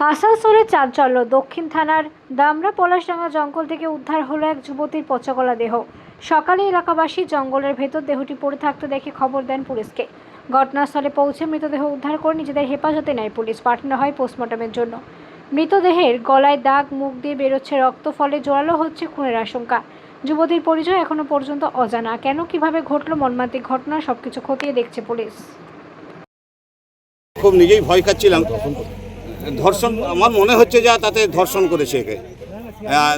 আসানসোলে চাঞ্চল্য। দক্ষিণ থানার দামরা পলাশডাঙ্গা জঙ্গল থেকে উদ্ধার হলো এক যুবতীর পচাগলা দেহ। সকালে এলাকাবাসী জঙ্গলের ভেতর দেহটি পড়ে থাকতে দেখে খবর দেন পুলিশকে। ঘটনাস্থলে পৌঁছে মৃতদেহ উদ্ধার করে নিজেদের হেফাজতে নেয় পুলিশ, পাঠানো হয় পোস্টমর্টমের জন্য। মৃতদেহের গলায় দাগ, মুখ দিয়ে বেরোচ্ছে রক্ত, ফলে জোরালো হচ্ছে খুনের আশঙ্কা। যুবতীর পরিচয় এখনও পর্যন্ত অজানা। কেন, কীভাবে ঘটলো মর্মান্তিক ঘটনা, সবকিছু খতিয়ে দেখছে পুলিশ। খুব নিজেই ভয় খাচ্ছিলাম। ধর্ষণ আমার মনে হচ্ছে যা তাতে ধর্ষণ করেছে একে।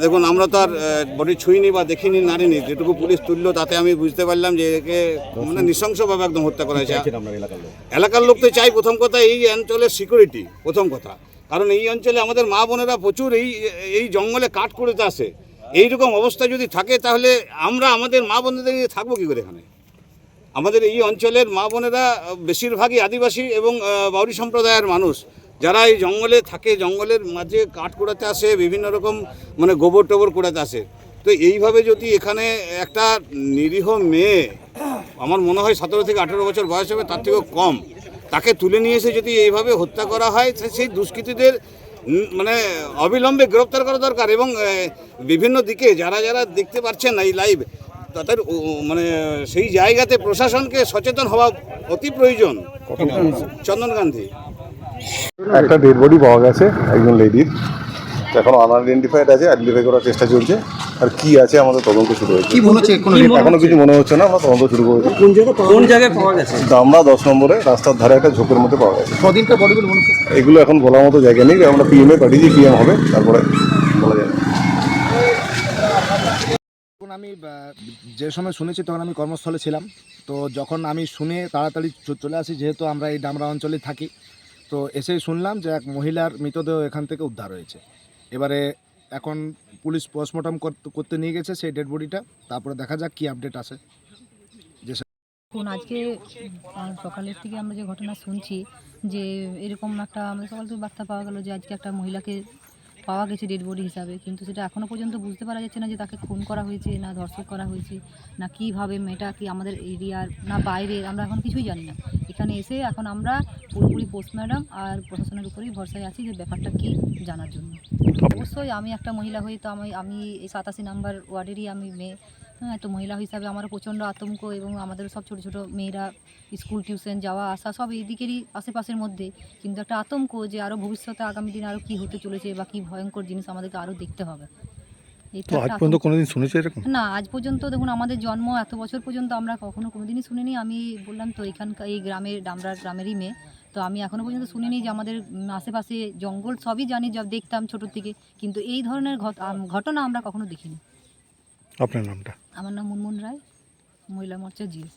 দেখুন আমরা তো আর বডি ছুঁইনি বা দেখিনি নারিনি যেটুকু পুলিশ তুললো তাতে আমি বুঝতে পারলাম যে একে মানে নৃশংসভাবে একদম হত্যা করা হয়েছে। এলাকার লোক? তো চাই প্রথম কথা এই অঞ্চলের সিকিউরিটি প্রথম কথা। কারণ এই অঞ্চলে আমাদের মা বোনেরা প্রচুর এই এই জঙ্গলে কাঠ করতে আসে। এইরকম অবস্থা যদি থাকে তাহলে আমরা আমাদের মা বোনদের নিয়ে থাকব কী করে এখানে? আমাদের এই অঞ্চলের মা বোনেরা বেশিরভাগই আদিবাসী এবং বাউরি সম্প্রদায়ের মানুষ। যারা এই জঙ্গলে থাকে জঙ্গলের মাঝে কাঠ কুড়াতে আসে বিভিন্ন রকম মানে গোবর টোবর কুড়াতে আসে। তো এইভাবে যদি এখানে একটা নিরীহ মেয়ে আমার মনে হয় সতেরো থেকে আঠেরো বছর বয়স হবে তার থেকেও কম তাকে তুলে নিয়ে এসে যদি এইভাবে হত্যা করা হয় সেই দুষ্কৃতীদের মানে অবিলম্বে গ্রেপ্তার করা দরকার এবং বিভিন্ন দিকে যারা যারা দেখতে পাচ্ছেন না এই লাইভ তাদের মানে সেই জায়গাতে প্রশাসনকে সচেতন হওয়া অতি প্রয়োজন। চন্দন গান্ধী। একটা ডেড বডি পাওয়া গেছে একজন লেডির এখন আনআইডেন্টিফাইড আছে আইডেন্টিফাই করার চেষ্টা চলছে। আর কি আছে আমাদের তদন্ত শুরু হয়েছে। কি মনে হচ্ছে? এখনও কিছু মনে হচ্ছে না আমরা তদন্ত শুরু করেছি। কোন জায়গায় পাওয়া গেছে? দামরা দশ নম্বরে রাস্তার ধারে একটা ঝোঁকের মধ্যে পাওয়া গেছে। বডিগুলো মনে হচ্ছে? এগুলো এখন বলার মতো জায়গা নেই আমরা পিএমএ পাঠিয়েছি পিএম হবে তারপরে বলা যাবে। আমি যে সময় শুনেছি তখন আমি কর্মস্থলে ছিলাম। তো যখন আমি শুনে তাড়াতাড়ি চলে আসি যেহেতু আমরা এই ডামরা অঞ্চলে থাকি তো এসেই শুনলাম যে এক মহিলার মৃতদেহ এখান থেকে উদ্ধার হয়েছে। এবারে এখন পুলিশ পোস্টমর্টম করতে নিয়ে গেছে সেই ডেড বডিটা। তারপরে দেখা যাক কি আপডেট আসে। এখন আজকে সকালের থেকে আমরা যে ঘটনা শুনছি, যে এরকম একটা আমাদের সকাল থেকে বার্তা পাওয়া গেল যে আজকে একটা মহিলাকে পাওয়া গেছে ডেড বডি হিসাবে। কিন্তু সেটা এখনও পর্যন্ত বুঝতে পারা যাচ্ছে না যে তাকে খুন করা হয়েছে না ধর্ষণ করা হয়েছে, না কীভাবে, মেয়েটা কি আমাদের এরিয়ার, না বাইরের, আমরা এখন কিছুই জানি না। এখানে এসে এখন আমরা পুরোপুরি পোস্ট ম্যাডাম আর প্রশাসনের উপরেই ভরসায় আছি যে ব্যাপারটা কী জানার জন্য। অবশ্যই আমি একটা মহিলা হয়ে তো আমি আমি এই সাতাশি নাম্বার ওয়ার্ডেরই আমি মেয়ে। হ্যাঁ তো মহিলা হিসাবে আমারও প্রচণ্ড আতঙ্ক এবং আমাদের সব ছোটো ছোটো মেয়েরা স্কুল, টিউশন যাওয়া, আসা সব এই দিকেরই আশেপাশের মধ্যে। কিন্তু একটা আতঙ্ক যে আরও ভবিষ্যতে আগামী দিনে আরও কী হতে চলেছে বা কী ভয়ঙ্কর জিনিস আমাদেরকে আরও দেখতে হবে। এটা পর্যন্ত কোনোদিন শুনেছে এরকম? না আজ পর্যন্ত দেখুন আমাদের জন্ম এত বছর পর্যন্ত আমরা কখনো কোনোদিনই শুনিনি। আমি বললাম তো এখানকার এই গ্রামের ডামরার গ্রামেরই মেয়ে। তো আমি এখনও পর্যন্ত শুনিনি যে আমাদের আশেপাশে জঙ্গল সবই জানি যা দেখতাম ছোটোর থেকে। কিন্তু এই ধরনের ঘট- ঘটনা আমরা কখনো দেখিনি। আপনার নামটা? আমার নাম মুনমুন রায় মহিলা মোর্চা জিএস